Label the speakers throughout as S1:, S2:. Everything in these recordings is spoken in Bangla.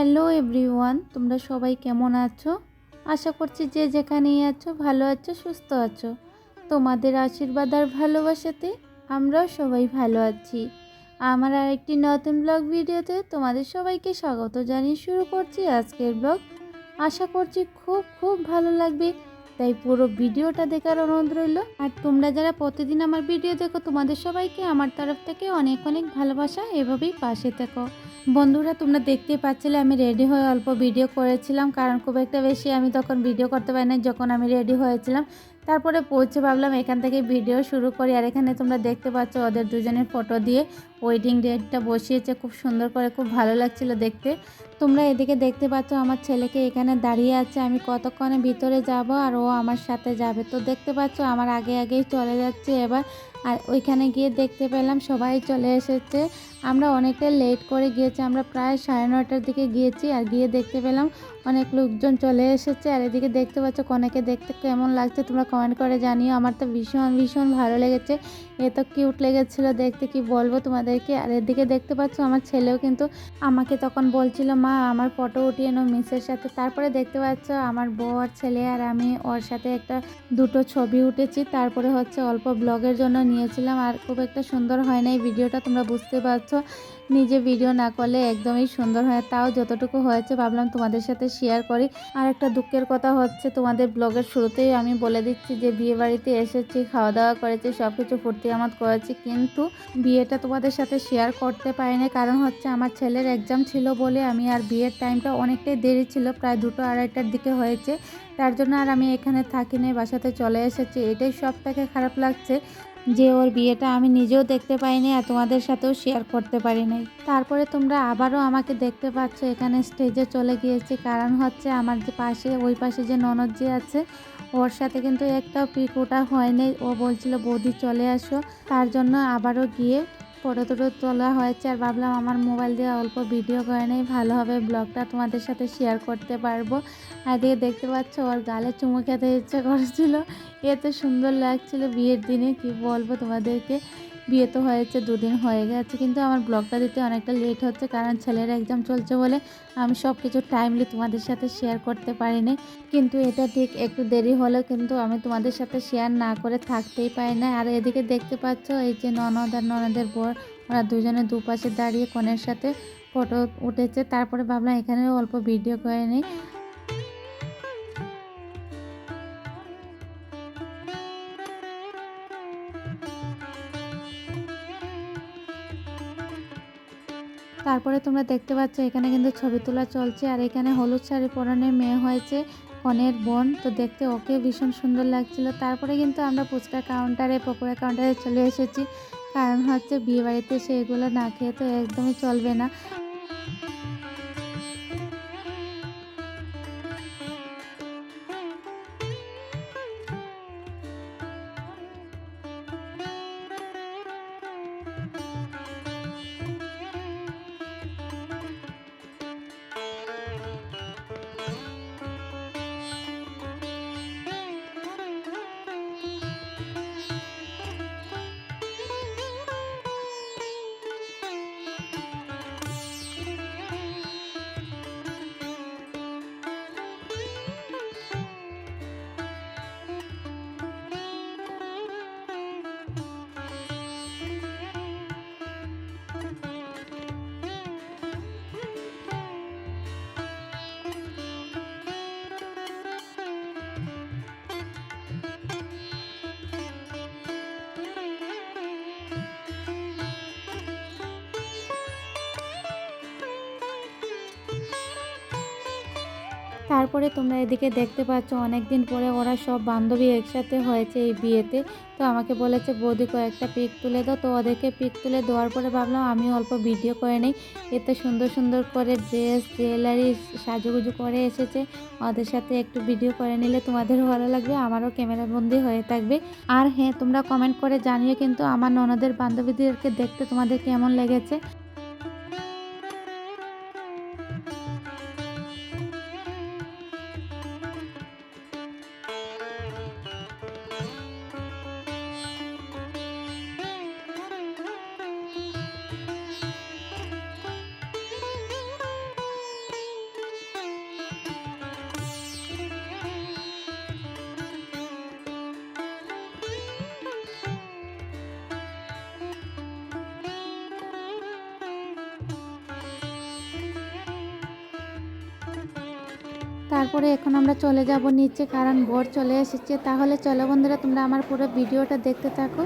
S1: হ্যালো এভরিওয়ান, তোমরা সবাই কেমন আছো? আশা করছি যে যেখানেই আছো ভালো আছো, সুস্থ আছো। তোমাদের আশীর্বাদ আর ভালোবাসাতে আমরাও সবাই ভালো আছি। আমার আর একটি নতুন ব্লগ ভিডিওতে তোমাদের সবাইকে স্বাগত জানিয়ে শুরু করছি আজকের ব্লগ। আশা করছি খুব খুব ভালো লাগবে। তাই পুরো ভিডিওটা দেখার অনুরোধ রইল। আর তোমরা যারা প্রতিদিন আমার ভিডিও দেখো, তোমাদের সবাইকে আমার তরফ থেকে অনেক অনেক ভালোবাসা। এভাবেই পাশে থেকো। বন্ধুরা, তোমরা দেখতে পাচ্ছিলে আমি রেডি হয়ে অল্প ভিডিও করেছিলাম। কারণ খুব একটা বেশি আমি তখন ভিডিও করতে পারি না যখন আমি রেডি হয়েছিলাম। তারপরে পৌঁছে ভাবলাম এখান থেকে ভিডিও শুরু করি। আর এখানে তোমরা দেখতে পাচ্ছ ওদের দুজনের ফটো দিয়ে ওয়েডিং ডেটটা বসিয়েছে। খুব সুন্দর করে, খুব ভালো লাগছিল দেখতে। তোমরা এদিকে দেখতে পাচ্ছ আমার ছেলেকে এখানে দাঁড়িয়ে আছে। আমি কতক্ষণে ভিতরে যাব আর ও আমার সাথে যাবে। তো দেখতে পাচ্ছ আমার আগে আগেই চলে যাচ্ছে। এবার আর ওইখানে গিয়ে দেখতে পেলাম সবাই চলে এসেছে। আমরা অনেকটা লেট করে গিয়েছি, আমরা প্রায় সাড়ে নটার দিকে গিয়েছি আর গিয়ে দেখতে পেলাম অনেক লোকজন চলে এসেছে। আর এদিকে দেখতে পাচ্ছ কনেকে দেখতে কেমন লাগছে, তোমরা কমেন্ট করে জানিও। আমার তো ভীষণ ভীষণ ভালো লেগেছে। এত কিউট লেগেছিল দেখতে, কি বলব তোমাদেরকে? আর এদিকে দেখতে পাচ্ছ আমার ছেলেও কিন্তু আমাকে তখন বলছিল, মা, আমার ফটো উঠিয়ে নাও মিসের সাথে। তারপরে দেখতে পাচ্ছ আমার বউ আর ছেলে আর আমি ওর সাথে একটা দুটো ছবি উঠেছি। তারপরে হচ্ছে অল্প ব্লগের জন্য নিয়েছিলাম আর খুব একটা সুন্দর হয় না এই ভিডিওটা তোমরা বুঝতে পারছ। নিজে ভিডিও না করলে একদমই সুন্দর হয় তাও যতটুকু হয়েছে ভাবলাম তোমাদের সাথে শেয়ার করি। আর একটা দুঃখের কথা হচ্ছে, তোমাদের ব্লগের শুরুতেই আমি বলে দিচ্ছি যে বিয়ে বাড়িতে এসেছি, খাওয়া দাওয়া করেছি সব কিছু ফুর্তি আমোদ করেছি। কিন্তু বিয়েটা তোমাদের সাথে শেয়ার করতে পারিনি। কারণ হচ্ছে আমার ছেলের এক্সাম ছিল বলে আমি আর বিয়ের টাইমটা অনেকটাই দেরি ছিল। প্রায় দুটো আড়াইটার দিকে হয়েছে। তার জন্য আর আমি এখানে থাকি থাকিনি, বাসাতে চলে এসেছি। এটাই সব থেকে খারাপ লাগছে। যে ওর বিয়েটা আমি নিজেও দেখতে পাইনি আর তোমাদের সাথেও শেয়ার করতে পারি নাই। তারপরে তোমরা আবারও আমাকে দেখতে পাচ্ছ, এখানে স্টেজে চলে গিয়েছি। কারণ হচ্ছে আমার যে পাশে, ওই পাশে যে ননদ যে আছে, ওর সাথে কিন্তু একটাও পিক ওটা হয়নি। ও বলছিল, বৌদি চলে আসো। তার জন্য আবারও গিয়ে ফটো টটো তোলা হয়েছে আর ভাবলাম আমার মোবাইল দিয়ে অল্প ভিডিও করে নেই, ভালোভাবে ব্লগটা তোমাদের সাথে শেয়ার করতে পারব। আর দিয়ে দেখতে পাচ্ছ ওর গালে চুমু খেতে ইচ্ছে করেছিল এত সুন্দর লাগছিল বিয়ের দিনে, কি বলব তোমাদেরকে। বিয়ে তো হয়েছে, দুদিন হয়ে গেছে, কিন্তু আমার ব্লগটা দিতে অনেকটা লেট হচ্ছে, কারণ ছেলের এক্সাম চলছে বলে আমি সব কিছু টাইমলি তোমাদের সাথে শেয়ার করতে পারিনি। কিন্তু এটা ঠিক একটু দেরি হলেও কিন্তু আমি তোমাদের সাথে শেয়ার না করে থাকতেই পারি না। আর এদিকে দেখতে পাচ্ছ, এই যে ননদ আর ননদের বর, ওরা দুজনে দুপাশে দাঁড়িয়ে কনের সাথে ফটো উঠেছে। তারপরে ভাবলাম এখানে অল্প ভিডিও করে নিই। তারপরে তোমরা দেখতে পাচ্ছ এখানে কিন্তু ছবি তোলা চলছে আর এখানে হলুদ শাড়ি পরনে মেয়ে হয়েছে কনের বোন। তো দেখতে ওকে ভীষণ সুন্দর লাগছিল। তারপরে কিন্তু আমরা ফুচকা কাউন্টারে পকোড়া কাউন্টারে চলে এসেছি। কারণ হচ্ছে বিয়ে বাড়িতে সেইগুলো না খেয়ে তো একদমই চলবে না। তারপরে তোমরা এদিকে দেখতে পাচ্ছ অনেক দিন পরে ওরা সব বান্ধবী একসাথে হয়েছে এই বিয়েতে। তো আমাকে বলেছে, বৌদি, কয়েকটা পিক তুলে দাও। তো ওদেরকে পিক তুলে দেওয়ার পরে ভাবলাম আমি অল্প ভিডিও করে নিই। এতে সুন্দর সুন্দর করে ড্রেস, জুয়েলারি সাজুগুজু করে এসেছে। ওদের সাথে একটু ভিডিও করে নিলে তোমাদের ভালো লাগবে, আমারও ক্যামেরাবন্দি হয়ে থাকবে। আর হ্যাঁ তোমরা কমেন্ট করে জানিয়ে কিন্তু আমার ননদের বান্ধবীদেরকে দেখতে তোমাদের কেমন লেগেছে। তারপরে এখন আমরা চলে যাব নিচে, কারণ ভোর চলে এসেছে। তাহলে চলো বন্ধুরা, তোমরা আমার পুরো ভিডিওটা দেখতে থাকো।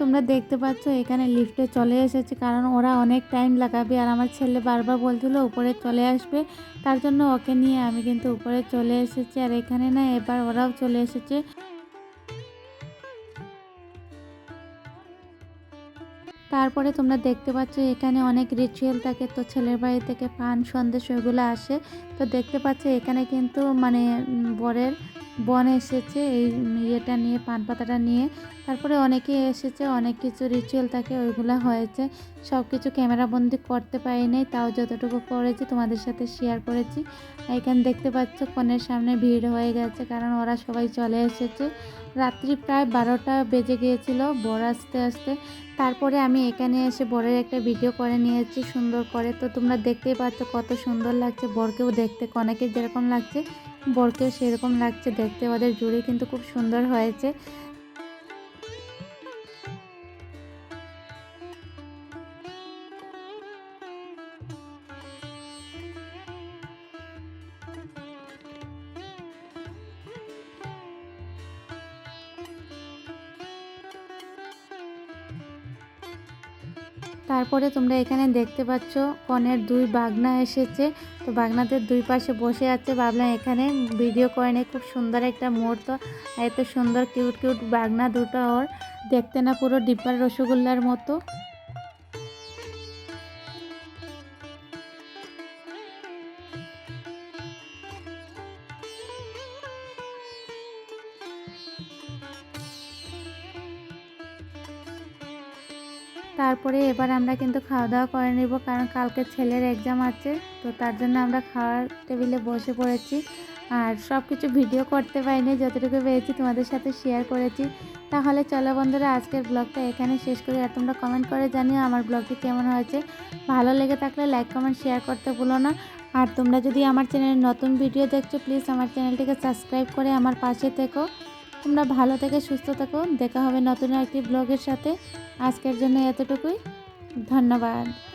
S1: তোমরা দেখতে পাচ্ছ, এখানে লিফটে চলে এসেছে। কারণ ওরা অনেক টাইম লাগাবে। আর আমার ছেলে বারবার বলছিল, উপরে চলে আসবে। তার জন্য ওকে নিয়ে আমি কিন্তু উপরে চলে এসেছি। আর এখানে না, এবার ওরাও চলে এসেছে। তারপরে তোমরা দেখতে পাচ্ছ এখানে অনেক রিচুয়াল থাকে। তো ছেলের বাড়ি থেকে পান, সন্দেশ ওইগুলো আসে। তো দেখতে পাচ্ছ এখানে কিন্তু মানে বরের বন এসেছে এই ইয়েটা নিয়ে, পান পাতাটা নিয়ে। তারপরে অনেকে এসেছে, অনেক কিছু রিচুয়াল থাকে, ওইগুলো হয়েছে। সব কিছু ক্যামেরাবন্দি করতে পারিনি তাও যতটুকু করেছি তোমাদের সাথে শেয়ার করেছি। এখানে দেখতে পাচ্ছ কনের সামনে ভিড় হয়ে গেছে, কারণ ওরা সবাই চলে এসেছে। রাত্রি প্রায় বারোটা বেজে গিয়েছিল, বর আসতে আসতে। তারপরে আমি এখানে এসে বরের একটা ভিডিও করে নিয়েছি সুন্দর করে। তো তোমরা দেখতেই পাচ্ছ কত সুন্দর লাগছে। বরকেও দেখতে কনেকে যেরকম লাগছে, বরকেও সেরকম লাগছে দেখতে। ওদের জুড়ে কিন্তু খুব সুন্দর হয়েছে। তারপরে তোমরা এখানে দেখতে পাচ্ছ কনের দুই বাগনা এসেছে। তো বাগনাদের দুই পাশে বসে আছে। ভাবলাম এখানে ভিডিও করে নেই। খুব সুন্দর একটা মুহূর্ত। এত সুন্দর কিউট কিউট বাগনা দুটো ওর। দেখতে না পুরো ডিব্বার রসগোল্লার মতো। তারপরে এবার আমরা কিন্তু খাওয়া দাওয়া করে নেব, কারণ কালকে ছেলের এক্সাম আছে, তো তার জন্য আমরা খাওয়ার টেবিলে বসে পড়েছি। আর সব কিছু ভিডিও করতে পারিনি, যতটুকু পেয়েছি তোমাদের সাথে শেয়ার করেছি। তাহলে চলো বন্ধুরা, আজকের ব্লগটা এখানে শেষ করি। আর তোমরা কমেন্ট করে জানিও আমার ব্লগটি কেমন হয়েছে। ভালো লেগে থাকলে লাইক কমেন্ট শেয়ার করতে ভুলো না। আর তোমরা যদি আমার চ্যানেলে নতুন ভিডিও দেখছ প্লিজ আমার চ্যানেলটিকে সাবস্ক্রাইব করে আমার পাশে থেকো। তোমরা ভালো থেকে সুস্থ থাকো। দেখা হবে নতুন একটি ব্লগের সাথে। আজকের জন্য এতটুকুই। ধন্যবাদ।